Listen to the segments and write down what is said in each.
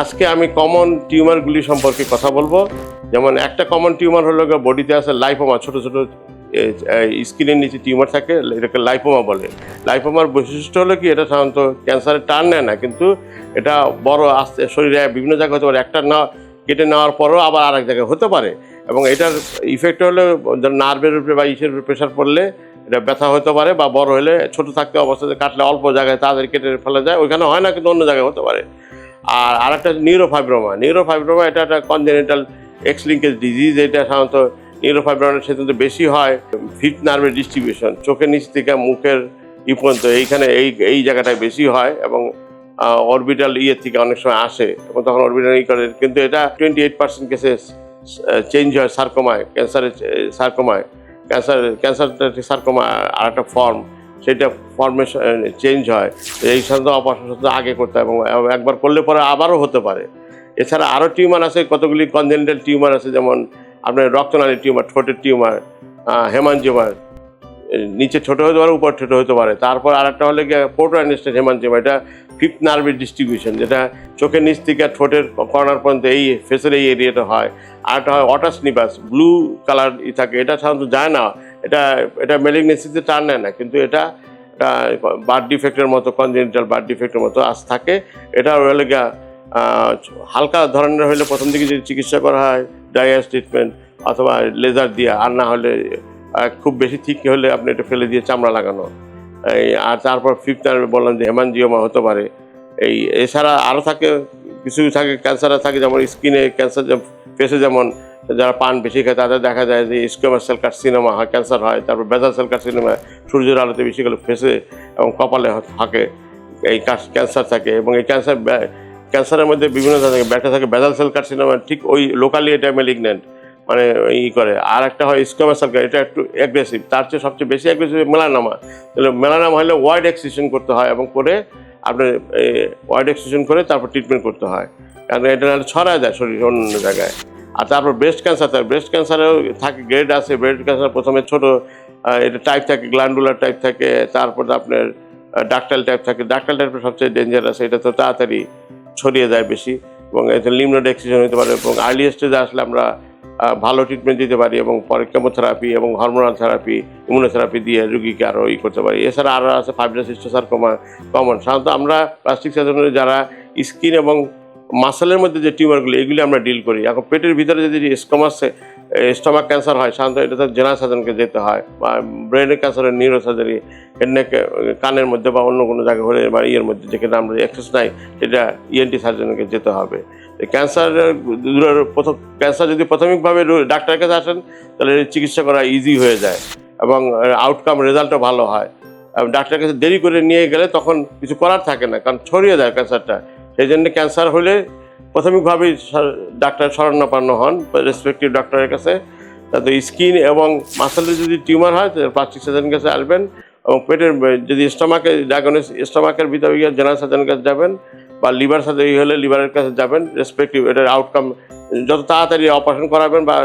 আজকে আমি কমন টিউমারগুলি সম্পর্কে কথা বলব। যেমন একটা কমন টিউমার হলো বডিতে আছে লাইপোমা ছোট ছোট স্কিনের নিচে টিউমার থাকে, এটাকে লাইপোমা বলে। লাইপোমার বৈশিষ্ট্য হলো কি, এটা সাধারণত ক্যান্সারের টান নেয় না, কিন্তু এটা বড় আস্তে শরীরে বিভিন্ন জায়গায় হতে পারে, একটা না কেটে নেওয়ার পরেও আবার আরেক জায়গায় হতে পারে। এবং এটার ইফেক্ট হলো নার্ভের উপরে বা ইসের উপরে প্রেশার পড়লে এটা ব্যথা হতে পারে বা বড় হলে ছোট থাকতে অবস্থাতে কাটলে অল্প জায়গায় তাদের কেটে ফেলা যায়, ওইখানে হয় না, কিন্তু অন্য জায়গায় হতে পারে। আর আরেকটা নিউরোফাইব্রোমা। নিউরোফাইব্রোমা এটা একটা কনজেনিটাল এক্স লিঙ্কেজ ডিজিজ এটা সাধারণত নিউরোফাইব্রোমার ক্ষেত্রে বেশি হয় ফিফথ নার্ভের ডিস্ট্রিবিউশন চোখের নিচ থেকে মুখের ই পর্যন্ত, এইখানে এই এই জায়গাটায় বেশি হয় এবং অরবিটাল ইয়ের থেকে অনেক সময় আসে এবং তখন অরবিটাল ই করে। কিন্তু এটা টোয়েন্টি এইট পার্সেন্ট কেসে চেঞ্জ হয় সার্কোমায় ক্যান্সারের সার্কোমায় ক্যান্সার ক্যান্সার সার্কোমা আর একটা ফর্ম সেটা ফর্মেশন চেঞ্জ হয়। এই সাধারণত অপারেশন আগে করতে হয় এবং একবার করলে পরে আবারও হতে পারে। এছাড়া আরও টিউমার আছে, কতগুলি কনজেনিটাল টিউমার আছে, যেমন আপনার রক্তনালী টিউমার ঠোঁটের টিউমার হেমানজিমার নিচে ছোট হতে পারে, উপর ছোট হতে পারে। তারপর আরেকটা হলে গিয়ে পোর্টোয়ানিস্টের হেমানজিমা এটা ফিফথ নার্ভের ডিস্ট্রিবিউশন যেটা চোখের নিচ থেকে ঠোঁটের কর্নার পর্যন্ত এই ফেসের এই এরিয়াটা হয়। আরেকটা হয় অটাস নিবাস ব্লু কালার থাকে। এটা সাধারণত যায় না। এটা এটা মেলিগনেসিতে টান নেয় না, কিন্তু এটা এটা বার্থ ডিফেক্টের মতো কনজেনিটাল বার্থ ডিফেক্টের মতো আজ থাকে। এটা হলে হালকা ধরনের হলে প্রথম দিকে যদি চিকিৎসা করা হয় ডায়াস ট্রিটমেন্ট অথবা লেজার দিয়ে, আর না হলে খুব বেশি ঠিক হলে আপনি এটা ফেলে দিয়ে চামড়া লাগানো। এই, আর তারপর ফিফথ বললাম যে হেমানজিওমা হতে পারে। এই, এছাড়া আরও থাকে, কিছু থাকে ক্যান্সার থাকে, যেমন স্কিনে ক্যান্সার ফেসে যেমন যারা পান বেশি খায়, তাদের দেখা যায় যে স্কোয়ার সেল কার্সিনোমা হয় ক্যান্সার হয়, তারপর বেজাল সেল কার্সিনোমা সূর্যের আলোতে বেশি গেলে ফেসে এবং কপালে থাকে, এই ক্যান্সার থাকে এবং এই ক্যান্সার ক্যান্সারের মধ্যে বিভিন্ন ধরনের ব্যাটা থাকে বেজাল সেল কার্সিনোমা ঠিক ওই লোকালি এটা মেলিগনেন্ট মানে ই করে। আর একটা হয় স্কোমার সেল এটা একটু অ্যাগ্রেসিভ তার চেয়ে সবচেয়ে বেশি অ্যাগ্রেসিভ মেলানামা তাহলে মেলানামা হলে ওয়াইড এক্সিশন করতে হয় এবং করে আপনার ওয়াইড এক্সিশন করে তারপর ট্রিটমেন্ট করতে হয়। কারণ এটা ছড়ায় যায় শরীর অন্য জায়গায়। আর তারপর ব্রেস্ট ক্যান্সার থাকে ব্রেস্ট ক্যান্সারেও থাকে গ্রেড আছে ব্রেস্ট ক্যান্সার প্রথমে ছোট এটা টাইপ থাকে গ্ল্যান্ডুলার টাইপ থাকে, তারপর আপনার ডাক্টাল টাইপ থাকে। ডাক্টাল টাইপের সবচেয়ে ডেঞ্জারাস এটা তো তাড়াতাড়ি ছড়িয়ে যায় বেশি, এবং এতে লিমনোড এক্সিশন হতে পারে, এবং আর্লি স্টেজে আসলে আমরা ভালো ট্রিটমেন্ট দিতে পারি, এবং পরে কেমোথেরাপি এবং হরমোনাল থেরাপি ইমিউনোথেরাপি দিয়ে রুগীকে আরও ই করতে পারি। এছাড়া আরও আছে ফাইব্রাস সার্কোমা কমন সাধারণত আমরা প্লাস্টিক সার্জনের যারা স্কিন এবং মাসেলের মধ্যে যে টিউমারগুলো, এগুলি আমরা ডিল করি। এখন পেটের ভিতরে যদি স্টোমাসে স্টোমাক ক্যান্সার হয়, সাধারণত এটা তো জেনারেল সার্জনকে যেতে হয়, বা ব্রেনের ক্যান্সারের নিউরো সার্জারি নেকে কানের মধ্যে বা অন্য কোনো জায়গায় হলে বা ইয়ের মধ্যে যেখানে আমরা অ্যাক্সেস নাই, সেটা ইএনটি সার্জনকে যেতে হবে। ক্যান্সার প্রথম, ক্যান্সার যদি প্রাথমিকভাবে ডাক্তারের কাছে আসেন, তাহলে চিকিৎসা করা ইজি হয়ে যায় এবং আউটকাম রেজাল্টও ভালো হয়। ডাক্তারের কাছে দেরি করে নিয়ে গেলে তখন কিছু করার থাকে না, কারণ ছড়িয়ে যায় ক্যান্সারটা। সেই জন্য ক্যান্সার হলে প্রাথমিকভাবেই ডাক্তার শরণাপন্ন হন রেসপেক্টিভ ডাক্তারের কাছে। তাতে স্কিন এবং মাসেলের যদি টিউমার হয় প্লাস্টিক সার্জনের কাছে আসবেন এবং পেটের, যদি স্টোমাকে ডায়াগনোস স্টমাকের ভিতরে গিয়ে জেনারেল সার্জনের কাছে যাবেন বা লিভার সার্জারি হলে লিভারের কাছে যাবেন রেসপেক্টিভ এটার আউটকাম যত তাড়াতাড়ি অপারেশন করাবেন বা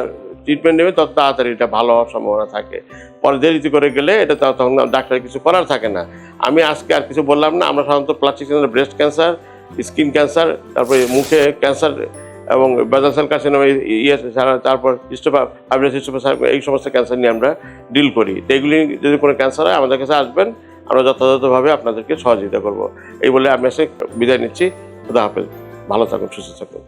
ট্রিটমেন্ট নেবেন, তত তাড়াতাড়ি এটা ভালো হওয়ার সম্ভাবনা থাকে। পরে দেরিতে করে গেলে এটা তখন ডাক্তার কিছু করার থাকে না। আমি আজকে আর কিছু বললাম না, আমরা সাধারণত plastic breast cancer skin cancer, তারপরে মুখে ক্যান্সার এবং বেজাল কার্সিনোমা ইয়ে তারপর হিস্টোপা এই সমস্ত ক্যান্সার নিয়ে আমরা ডিল করি। তো এগুলি যদি কোনো ক্যান্সার হয়, আমাদের কাছে আসবেন, আমরা যথাযথভাবে আপনাদেরকে সহযোগিতা করব। এই বলে আমি এসে বিদায় নিচ্ছি। খুদা হাফেজ। ভালো থাকুন, সুস্থ থাকুন।